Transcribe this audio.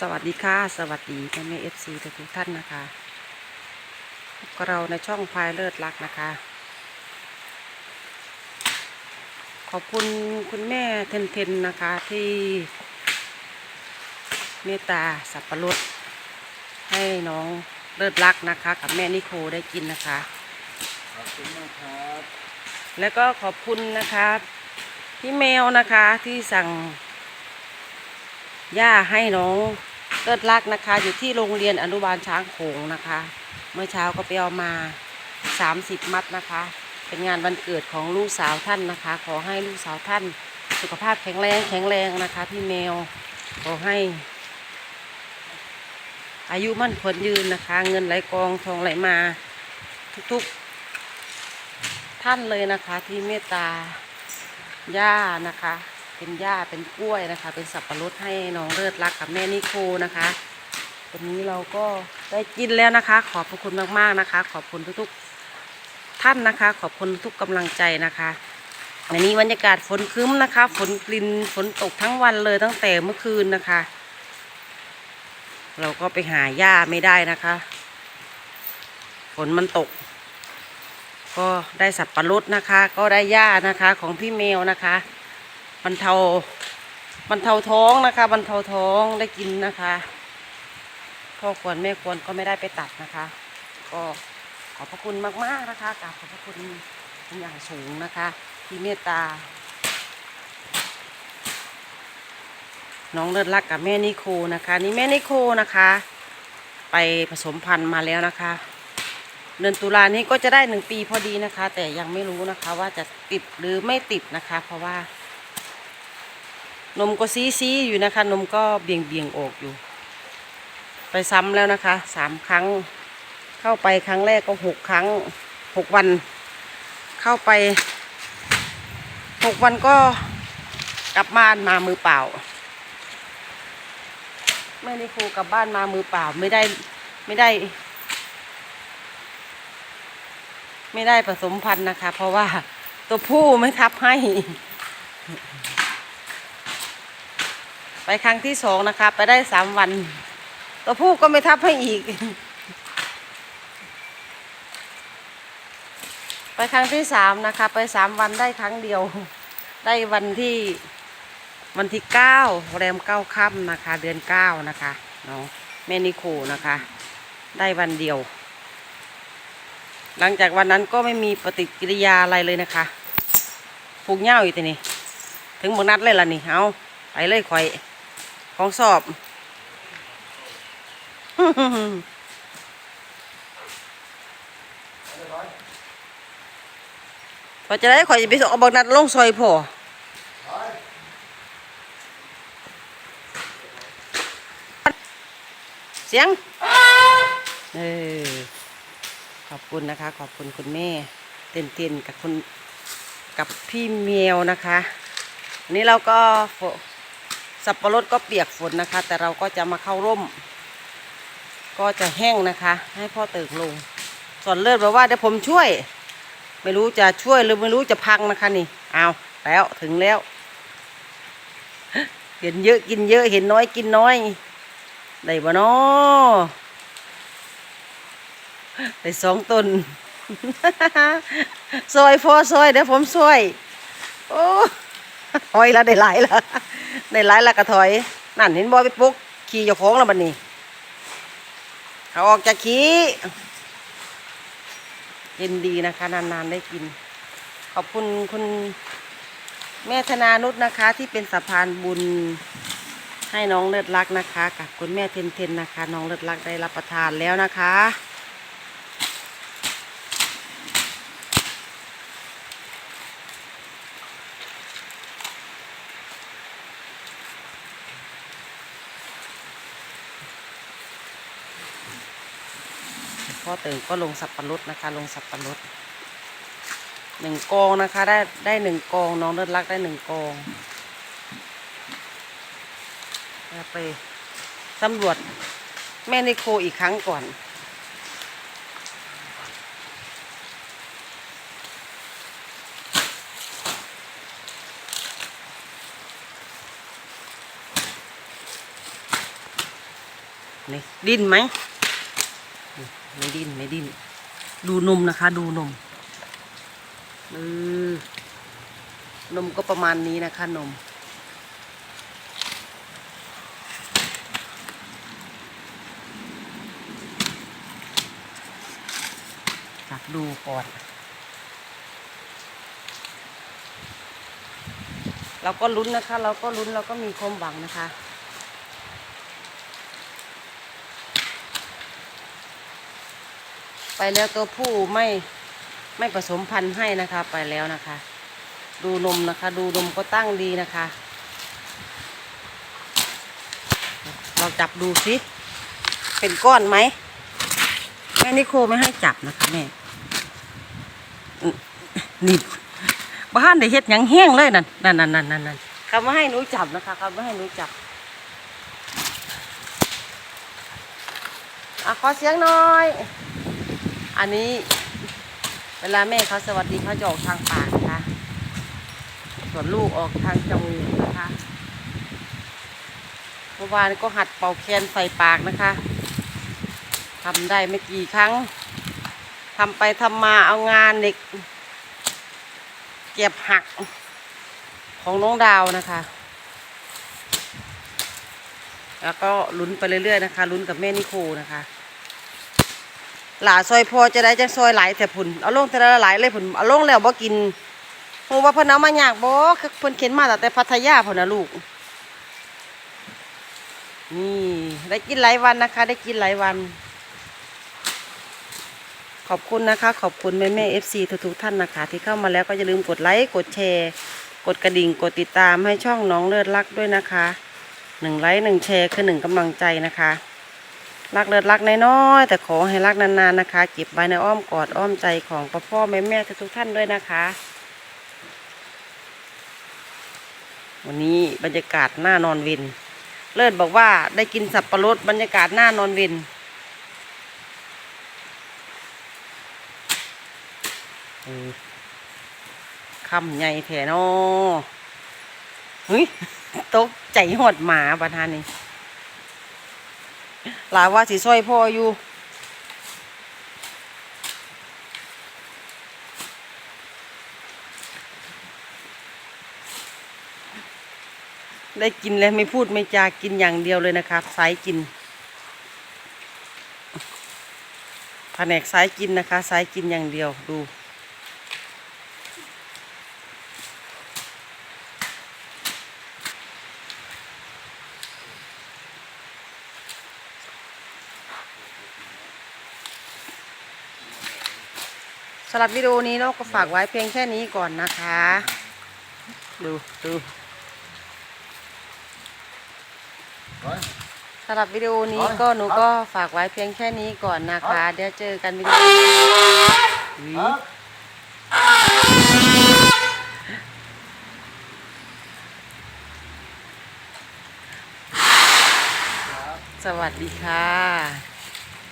สวัสดีค่ะ สวัสดีแม่แม่เอฟซีทุกท่านนะคะพบกับเราในช่องพายเลิศรักนะคะ ขอบคุณคุณแม่เทนเทนนะคะที่เมตตาสับปะรดให้น้องเลิศรักนะคะ กับแม่นิโคได้กินนะคะ ขอบคุณมากครับ แล้วก็ขอบคุณนะคะพี่แมวนะคะที่สั่ง หญ้าให้น้องเลิศรักนะคะ อยู่ที่โรงเรียนอนุบาลช้างโขงนะคะ เมื่อเช้าก็ไปเอามา 30 มัดนะคะ เป็นงานวันเกิดของลูกสาวท่านนะคะ ขอให้ลูกสาวท่าน สุขภาพแข็งแรงแข็งแรงนะคะ พี่แมวขอให้ อายุมั่นขวัญยืนนะคะ เงินไหลกองทองไหลมาทุกๆ ท่านเลยนะคะที่เมตตาหญ้านะคะ เป็นหญ้าเป็นกล้วยนะคะ เป็นสับปะรดให้น้องเลิศรักกับแม่นิโคนะคะ วันนี้เราก็ได้กินแล้วนะคะ ขอบพระคุณมากๆนะคะ ขอบคุณทุกๆท่านนะคะ ขอบคุณทุกกำลังใจนะคะวันนี้บรรยากาศฝนครึ้มนะคะ ฝนกลิ่นฝนตกทั้งวันเลยตั้งแต่เมื่อคืนนะคะ เราก็ไปหาหญ้าไม่ได้นะคะ ฝนมันตก ก็ได้สับปะรดนะคะ ก็ได้หญ้านะคะของพี่เมลนะคะ บรรเทาบรรเทาท้องนะคะบรรเทาท้องได้กินนะคะพ่อควรแม่ควรก็ไม่ได้ไปตัดนะคะ ก็ขอบพระคุณมากๆนะคะกราบขอบพระคุณเป็นอย่างสูงนะคะ ที่เมตตา น้องเลิศรักกับแม่นิโคนะคะ นี่แม่นิโคนะคะ ไปผสมพันธุ์มาแล้วนะคะเดือนตุลานี้ก็จะได้หนึ่งปีพอดีนะคะ แต่ยังไม่รู้นะคะว่าจะติดหรือไม่ติดนะคะ เพราะว่า นมก็ซีซีอยู่นะคะ นมก็เบี่ยงเบี่ยงออกอยู่ ไปซ้ำแล้วนะคะสามครั้ง เข้าไปครั้งแรกก็หกครั้งหกวัน เข้าไปหกวันก็กลับบ้านมามือเปล่าไม่ได้ครูกลับบ้านมามือเปล่าไม่ได้ไม่ได้ ไม่ได้ผสมพันธุ์นะคะ เพราะว่าตัวผู้ไม่ทับให้ ไปครั้งที่สองนะคะ ไปได้สามวัน ตัวผู้ก็ไม่ทับให้อีก ไปครั้งที่สามนะคะ ไปสามวันได้ครั้งเดียว ได้วันที่วันที่เก้าแรมเก้าค่ำนะคะ เดือนเก้านะคะเน้องแม่นิโคนะคะ ได้วันเดียว หลังจากวันนั้นก็ไม่มีปฏิกิริยาอะไรเลยนะคะผูกเหย้าอยู่ทีนี่ถึงบางนัดเลยล่ะนี่เอาไปเลยข่อย ของสอบพอจะได้ข่อยจะไปสอาบางนัดลงซอยพอเสียง เออ ขอบคุณนะคะ ขอบคุณคุณแม่ เต็นเต็นกับคุณกับพี่เมียวนะคะวันนี้เราก็ สับปะรดก็เปียกฝนนะคะ แต่เราก็จะมาเข้าร่ม ก็จะแห้งนะคะ ให้พ่อเติกลงส่วนเลิศบอกว่าเดี๋ยวผมช่วย ไม่รู้จะช่วยหรือไม่รู้จะพังนะคะนี่เอาแล้วถึงแล้ว เห็นเยอะกินเยอะเห็นน้อยกินน้อยได้บ่เนาะได้สองต้นซอยพอซอยเดี๋ยวผมซอย โอ้ถอยแล้วได้หลายแล้ว ได้หลายล้วก็ถอย นั่นเห็นบอยไปปลุกขี่เจ้าของแล้วบัดนี้เขาออกจากขี่เย็นดีนะคะ นานๆได้กิน ขอบคุณคุณแม่ธนานุชนะคะ ที่เป็นสะพานบุญให้น้องเลิศรักนะคะ กับคุณแม่เทนเทนนะคะ น้องเลิศรักได้รับประทานแล้วนะคะ พ่อเติงก็ลงสับปะรดนะคะ ลงสับปะรดหนึ่งกองนะคะ ได้ได้หนึ่งกองน้องเลิศรักได้หนึ่งกองแล้วไปสำรวจแม่นิโคอีกครั้งก่อน นี่ ดิ้นไหม ไม่ดิ้นไม่ดิ้น ดูนมนะคะ ดูนมเออนมก็ประมาณนี้นะคะนม จับดูก่อน เราก็ลุ้นนะคะ เราก็ลุ้นเราก็มีความหวังนะคะ ไป แล้วตัวผู้ไม่ไม่ผสมพันธุ์ให้นะคะ ไปแล้วนะคะ ดูนมนะคะ ดูนมก็ตั้งดีนะคะ เราจับดูสิเป็นก้อนไหมแม่นิโคไม่ให้จับนะคะแม่นี่บ้านได้เฮ็ดยังแห้งเลยนั่นนั่นนั่นนั่นนั่นนั่นเขาไม่ให้หนูจับนะคะเขาไม่ให้หนูจับอะขอเสียงหน่อย อันนี้เวลาแม่เขาสวัสดีเขาจะออกทางปากนะคะ ส่วนลูกออกทางจมูกนะคะ เมื่อวานก็หัดเป่าแคนใส่ปากนะคะทำได้ไม่กี่ครั้งทำไปทำมาเอางานเด็กเก็บหักของน้องดาวนะคะ แล้วก็ลุ้นไปเรื่อยๆนะคะลุ้นกับแม่นิโคนะคะ หลาซอยพอจะได้จังซอยหลายแต่ผุนเอาลงแต่ละหลายเลยผุนเอาลงแล้วบ่กินโอ้ว่าเพิ่นเอามายากบ่คือเพิ่นเข็นมาแต่พัทยาพุ่นนะลูกนี่ได้กินหลายวันนะคะ ได้กินหลายวัน ขอบคุณนะคะ ขอบคุณแม่แม่เอฟซีทุกๆท่านนะคะ ที่เข้ามาแล้วก็อย่าลืมกดไลค์กดแชร์ กดกระดิ่งกดติดตามให้ช่องน้องเลิศรักด้วยนะคะหนึ่งไลค์หนึ่งแชร์คือหนึ่งกำลังใจนะคะ รักเลิศรักน้อยๆแต่ขอให้รักนานๆนะคะเก็บไว้ในอ้อมกอดอ้อมใจของพ่อพ่อแม่แม่ทุกท่านด้วยนะคะ วันนี้บรรยากาศหน้านอนวิน เลิศบอกว่าได้กินสับปะรดบรรยากาศหน้านอนวินคำใหญ่แถนอเฮ้ยตกใจหดหมาประธานนี่ หลายว่าสิซอยพ่ออยู่ได้กินแล้วไม่พูดไม่จากินอย่างเดียวเลยนะครับสายกินแผนกสายกินนะคะสายกินอย่างเดียวดูำหรับวิดีโอนี้เราก็ฝากไว้เพียงแค่นี้ก่อนนะคะ ดูดูไปสำหรับวิดีโอนี้ก็หนูก็ฝากไว้เพียงแค่นี้ก่อนนะคะ เดี๋ยวเจอกันวิดีโออุ๊ยครับสวัสดีค่ะ